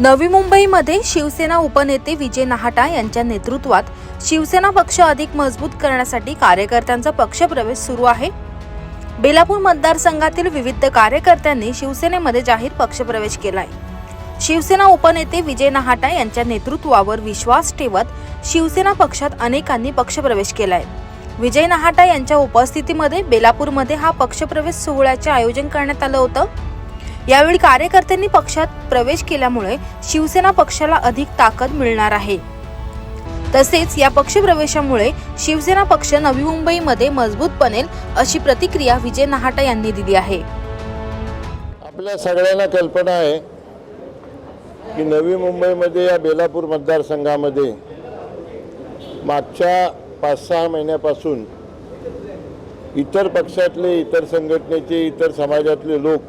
नवी मुंबईमध्ये शिवसेना उपनेते विजय नाहटा यांच्या नेतृत्वात शिवसेना पक्ष अधिक मजबूत करण्यासाठी कार्यकर्त्यांचा पक्षप्रवेश सुरू आहे. बेलापूर मतदारसंघातील विविध कार्यकर्त्यांनी शिवसेनेमध्ये जाहीर पक्षप्रवेश केलाय. शिवसेना उपनेते विजय नहाटा यांच्या नेतृत्वावर विश्वास ठेवत शिवसेना पक्षात अनेकांनी पक्षप्रवेश केलाय. विजय नहाटा यांच्या उपस्थितीमध्ये बेलापूरमध्ये हा पक्षप्रवेश सोहळ्याचे आयोजन करण्यात आलं होतं. यावेळी कार्यकर्त्यांनी पक्षात प्रवेश केल्यामुळे शिवसेना पक्षाला अधिक ताकद मिळणार आहे. तसेच या पक्षप्रवेशामुळे शिवसेना पक्ष नवी मुंबईमध्ये मजबूत बनेल अशी प्रतिक्रिया विजय नहाटा यांनी दिली आहे. आपल्या सगळ्यांना कल्पना आहे की नवी मुंबईमध्ये या बेलापूर मतदारसंघामध्ये मागच्या पाच सहा महिन्यापासून इतर पक्षातले इतर संघटनेचे इतर समाजातले लोक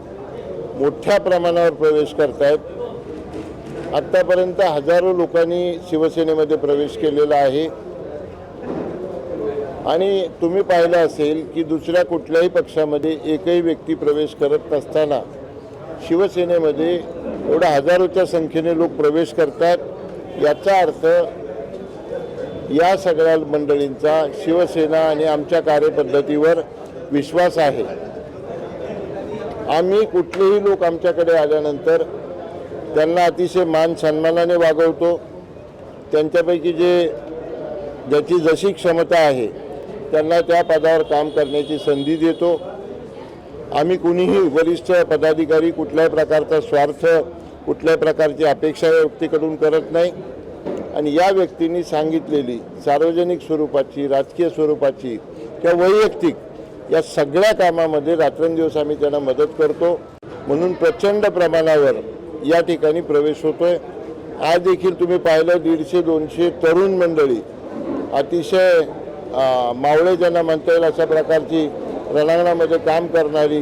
मोठ्या प्रमाणावर प्रवेश करत आहेत आत्तापर्यंत हजारो लोकांनी शिवसेनेमध्ये प्रवेश केलेला आहे. आणि तुम्ही पाहिलं असेल की दुसऱ्या कुठल्याही पक्षामध्ये एकही व्यक्ती प्रवेश करत नसताना शिवसेनेमध्ये एवढ्या हजारोच्या संख्येने लोक प्रवेश करतात. याचा अर्थ या सगळ्या मंडळींचा शिवसेना आणि आमच्या कार्यपद्धतीवर विश्वास आहे. आम्ही कुठलेही लोक आमच्याकडे आल्यानंतर त्यांना अतिशय मान सन्मानाने वागवतो. त्यांच्यापैकी जे ज्याची जशी क्षमता आहे त्यांना त्या पदावर काम करण्याची संधी देतो. आम्ही कुणीही वरिष्ठ पदाधिकारी कुठल्याही प्रकारचा स्वार्थ कुठल्याही प्रकारची अपेक्षा या व्यक्तीकडून करत नाही. आणि या व्यक्तींनी सांगितलेली सार्वजनिक स्वरूपाची राजकीय स्वरूपाची किंवा वैयक्तिक या सगळ्या कामामध्ये रात्रंदिवस आम्ही त्यांना मदत करतो. म्हणून प्रचंड प्रमाणावर या ठिकाणी प्रवेश होतोय. आज देखील तुम्ही पाहिलं दीडशे दोनशे तरुण मंडळी अतिशय मावळे ज्यांना म्हणता येईल अशा प्रकारची रणांगणामध्ये काम करणारी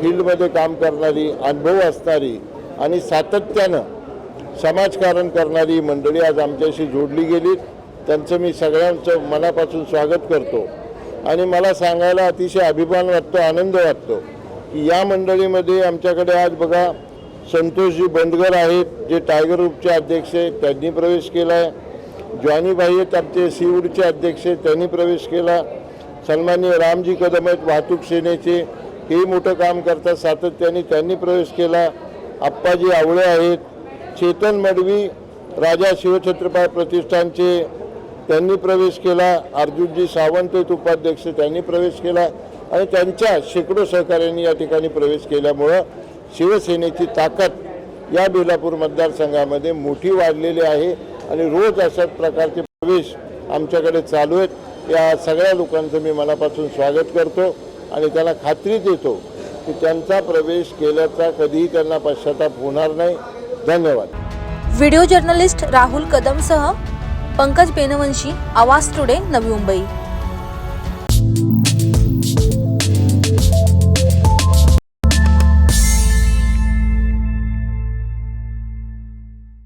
फील्डमध्ये काम करणारी अनुभव असणारी आणि सातत्यानं समाजकारण करणारी मंडळी आज आमच्याशी जोडली गेलीत. त्यांचं मी सगळ्यांचं मनापासून स्वागत करतो. आणि मला सांगायला अतिशय अभिमान वाटतो आनंद वाटतो की या मंडळीमध्ये आमच्याकडे आज बघा संतोषजी बंडगर आहेत जे टायगर ग्रुपचे अध्यक्ष आहेत त्यांनी प्रवेश केला आहे जॉनीभाई आहेत आमचे सीवूडचे अध्यक्ष आहेत त्यांनी प्रवेश केला. सन्मान्य रामजी कदम आहेत वाहतूक सेनेचे. हे मोठं काम करतात सातत्याने त्यांनी प्रवेश केला. आप्पाजी आवळे आहेत. चेतन मडवी राजा शिवछत्रपती प्रतिष्ठानचे. त्यांनी प्रवेश केला. अर्जुनजी सावंत आहेत उपाध्यक्ष त्यांनी प्रवेश केला. आणि त्यांच्या शेकडो सहकाऱ्यांनी या ठिकाणी प्रवेश केल्यामुळं शिवसेनेची ताकद या बेलापूर मतदारसंघामध्ये मोठी वाढलेली आहे. आणि रोज अशाच प्रकारचे प्रवेश आमच्याकडे चालू आहेत. या सगळ्या लोकांचं मी मनापासून स्वागत करतो आणि त्यांना खात्री देतो की त्यांचा प्रवेश केल्याचा कधीही त्यांना पश्चाताप होणार नाही. धन्यवाद. व्हिडिओ जर्नलिस्ट राहुल कदमसह पंकज बेनवंशी आवाज टुडे नवी मुंबई.